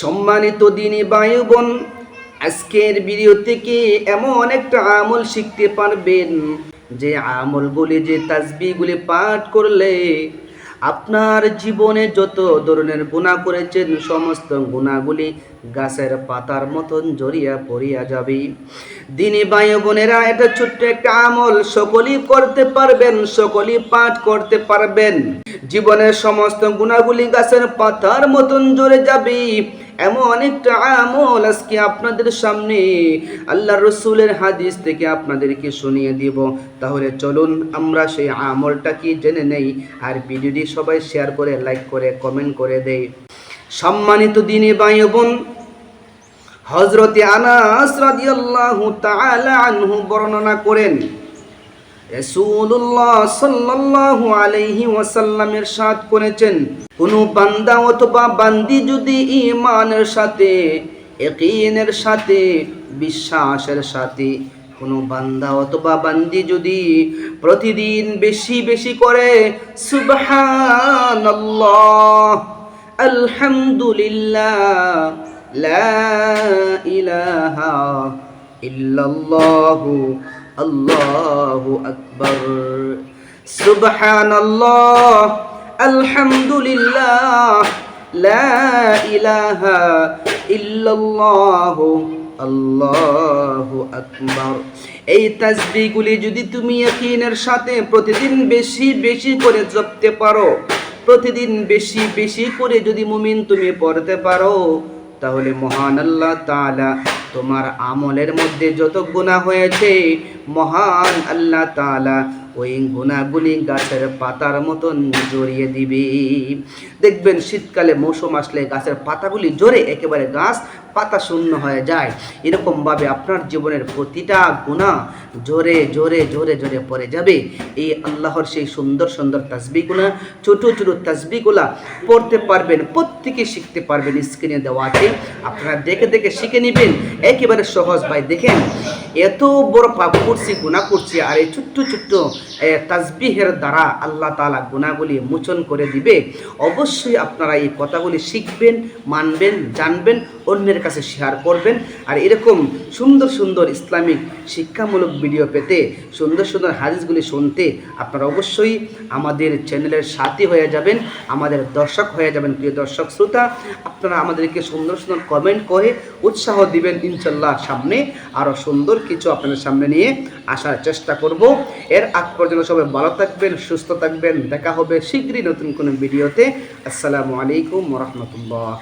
সম্মানিত দিনী বায়ু বোন আজকের ভিডিও থেকে এমন একটা আমল শিখতে পারবেন। যে আমলগুলি, যে তাজবিগুলি পাঠ করলে আপনার জীবনে যত ধরনের গুণা করেছেন, সমস্ত গুণাগুলি গাছের পাতার মতন জড়িয়া পড়িয়া যাবে। দিনী বায়ু বোনেরা এটা ছোট্ট একটা আমল। সকলেই করতে পারবেন, সকলেই পাঠ করতে পারবেন। জীবনের সমস্ত গুণাগুলি গাছের পাতার মতন জড়ে যাবে। এমন অনেকটা আমল আজকে আপনাদের সামনে। আল্লাহ রসুলের হাদিস থেকে আপনাদেরকে শুনিয়ে দিব। তাহলে চলুন আমরা সেই আমলটা কি জেনে নেই। আর ভিডিওটি সবাই শেয়ার করে লাইক করে কমেন্ট করে দেই। সম্মানিত দিনে বাই বোন হজরতে আনাস রাদিয়াল্লাহু তাআলা আনহু বর্ণনা করেন রাসূলুল্লাহ সাল্লাল্লাহু আলাইহি ওয়াসাল্লামের সাথ করেছেন, কোন বান্দা অথবা বান্দি যদি ঈমানের সাথে, ইয়াকিনের সাথে, বিশ্বাসের সাথে, কোন বান্দা অথবা বান্দি যদি প্রতিদিন বেশি বেশি করে, সুবহানাল্লাহ, আলহামদুলিল্লাহ, লা ইলাহা ইল্লাল্লাহু আল্লাহু আকবার। সুবহানাল্লাহ, আলহামদুলিল্লাহ, লা ইলাহা ইল্লাল্লাহু আল্লাহু আকবার। এই তাসবিহগুলি যদি তুমি ইয়াকিনের সাথে প্রতিদিন বেশি বেশি করে জপতে পারো, প্রতিদিন বেশি বেশি করে যদি মুমিন তুমি পড়তে পারো, তাহলে মহান আল্লাহ তাআলা তোমার আমলের মধ্যে যত গুণা হয়েছে মহান আল্লাহ তাআলা ওই গুণাগুলি গাছের পাতার মতন জড়িয়ে দিবে। দেখবেন শীতকালে মৌসুম আসলে গাছের পাতাগুলি জোরে একেবারে গাছ পাতা শূন্য হয়ে যায়। এরকমভাবে আপনার জীবনের প্রতিটা গুণা জোরে জোরে জোরে জোরে পড়ে যাবে। এই আল্লাহর সেই সুন্দর সুন্দর তাসবিগুলা ছোট ছোট তাসবিগুলা পড়তে পারবেন, প্রত্যেকে শিখতে পারবেন স্ক্রিনে দেওয়া আছে আপনারা দেখে দেখে শিখে নেবেন, একেবারে সহজ। ভাই, দেখেন, এত বড় পাপ করছি গুণা করছি আর এই ছোট্ট ছোট্ট এ, তাসবিহের দ্বারা আল্লাহ তালা গুণাগুলি মোচন করে দিবে। অবশ্যই আপনারা এই কথাগুলি শিখবেন মানবেন জানবেন অন্যের কাছে শেয়ার করবেন। আর এরকম সুন্দর সুন্দর ইসলামিক শিক্ষামূলক ভিডিও পেতে সুন্দর সুন্দর হাদিসগুলি শুনতে আপনারা অবশ্যই আমাদের চ্যানেলের সাথী হয়ে যাবেন আমাদের দর্শক হয়ে যাবেন প্রিয় দর্শক শ্রোতা। আপনারা আমাদেরকে সুন্দর সুন্দর কমেন্ট করে উৎসাহ দিবেন ইনশাল্লাহ সামনে। আরও সুন্দর কিছু আপনাদের সামনে নিয়ে আসার চেষ্টা করব। এর আগ পর্যন্ত সবাই ভালো থাকবেন, সুস্থ থাকবেন। দেখা হবে শীঘ্রই নতুন কোনো ভিডিওতে। আসসালামু আলাইকুম রহমতুল্লাহ।